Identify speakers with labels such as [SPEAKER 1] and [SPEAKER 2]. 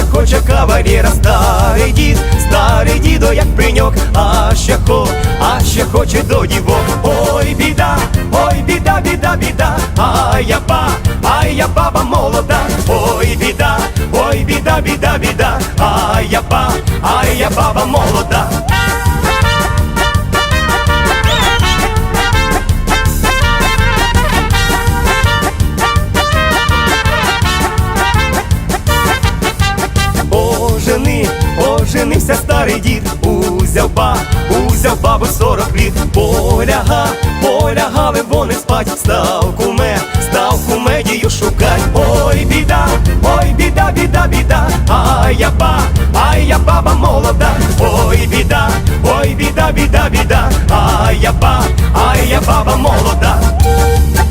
[SPEAKER 1] хоче кавалера. Старий дід, старий дідо, як пеньок, а ще хо, а ще хоче до дівок. Ой, біда, ой, біда, біда, біда, ай я ба, ай я баба молода, ой, біда, ой, біда, біда, біда, ай я ба, Вернувся старий дід, узяв ба, узяв бабу сорок літ, поляга, полягали вони спать, став куме, став кумедію шукать. Ой, біда, ой, біда, біда, біда, ай я ба, ай я баба молода, ой, біда, ой, біда, біда, біда, ай я ба.